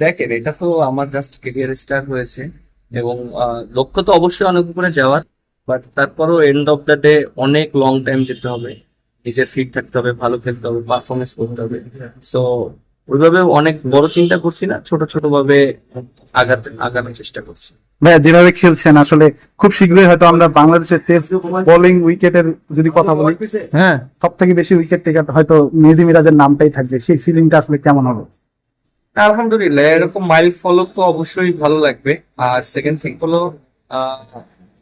দেখেন এটা তো আমার জাস্ট কেরিয়ার স্টার্ট হয়েছে এবং আহ, লক্ষ্য তো অবশ্যই অনেক উপরে যাওয়ার বাট তারপরও এন্ড অফ দ্য ডে অনেক লং টাইম যেতে হবে। নিজের ফিট থাকতে হবে ভালো খেলতে হবে পারফরমেন্স করতে হবে। সো ওইভাবে অনেক বড় চিন্তা করছি না ছোট ছোট ভাবে আগাতে আগানোর চেষ্টা করছি। ভাইয়া যেভাবে খেলছেন আসলে খুব শীঘ্রই হয়তো আমরা বাংলাদেশের টেস্ট বোলিং উইকেটের যদি কথা বলি হ্যাঁ। সব থেকে বেশি উইকেট টেকার হয়তো মেহেদি মিরাজের নামটাই থাকবে সেই ফিলিংটা আসলে কেমন হবে? আলহামদুলিল্লাহ, এরকম মাইল ফলো তো অবশ্যই ভালো লাগবে। আর সেকেন্ড থিং হলো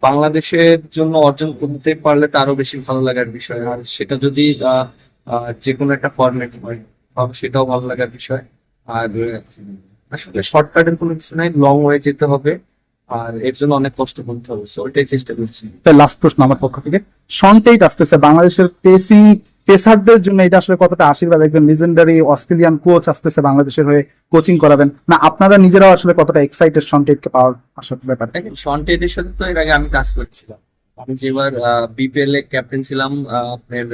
বাংলাদেশের জন্য অর্জন করতে পারলে তো আরও বেশি ভালো লাগার বিষয়। আর সেটা যদি যে কোনো একটা ফরম্যাট হয় সেটাও ভালো লাগার বিষয়। আর, আসলে শর্টকাটের কোনো কিছু নাই লং ওয়ে যেতে হবে। আর এর জন্য অনেক কষ্ট করতে হবে ওইটাই চেষ্টা করছি। লাস্ট প্রশ্ন আমার পক্ষ থেকে। সনটেইট আসতেছে, বাংলাদেশের পেসিং পেসারদের জন্য এটা আসলে কতটা আশীর্বাদ? একজন লিজেন্ডারি অস্ট্রেলিয়ান কোচ আসতেছে বাংলাদেশের হয়ে কোচিং করাবেন। না আপনারা নিজেরাও আসলে কতটা এক্সাইটেড সনটেইটকে পাওয়ার আসার ব্যাপারে? শন টেডের সাথে তো এর আগে আমি কাজ করছিলাম। আমি যেবার বিপিএল এ ক্যাপ্টেন ছিলাম আপনার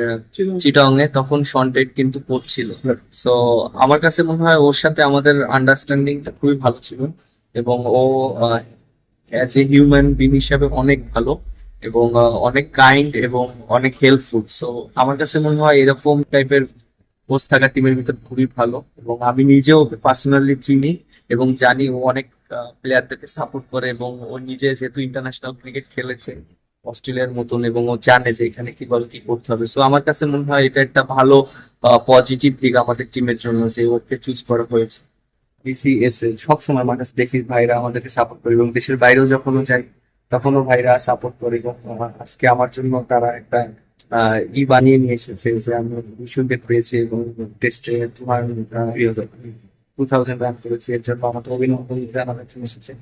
চিটং এ তখন শন টেড কিন্তু কোচ ছিল. সো আমার কাছে মনে হয় ওর সাথে আমাদের আন্ডারস্ট্যান্ডিংটা খুবই ভালো ছিল এবং ও অ্যাজ এ হিউম্যান বিং হিসাবে অনেক ভালো। এবং অনেক কাইন্ড এবং অনেক হেল্পফুল সো আমার কাছে মনে হয় এরকম টাইপের কোচ থাকা টিমের ভিতর খুবই ভালো এবং আমি নিজেও পার্সোনালি চিনি এবং জানি ও অনেক প্লেয়ারদেরকে সাপোর্ট করে এবং ও নিজে যেহেতু ইন্টারন্যাশনাল ক্রিকেট খেলেছে অস্ট্রেলিয়ার মতন এবং ও জানে যে এখানে কীভাবে কি করতে হবে। সো আমার কাছে মনে হয় এটা একটা ভালো পজিটিভ দিক আমাদের টিমের জন্য যে ওকে চুজ করা হয়েছে। বিসিএস সবসময় আমার কাছে দেখি ভাইরা আমাদেরকে সাপোর্ট করে এবং দেশের বাইরেও যখনও যাই তখনও ভাইরা সাপোর্ট করে আজকে আমার জন্য তারা একটা ই বানিয়ে নিয়ে এসেছে যে আমি উইকেট পেয়েছি এবং টেস্টে তোমার টু থাউজেন্ড রান করেছি। এর জন্য আমাকে অভিনন্দন জানানোর জন্য এসেছে।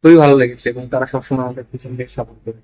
খুবই ভালো লেগেছে এবং তারা সবসময় আমাদের পিছন থেকে সাপোর্ট করে।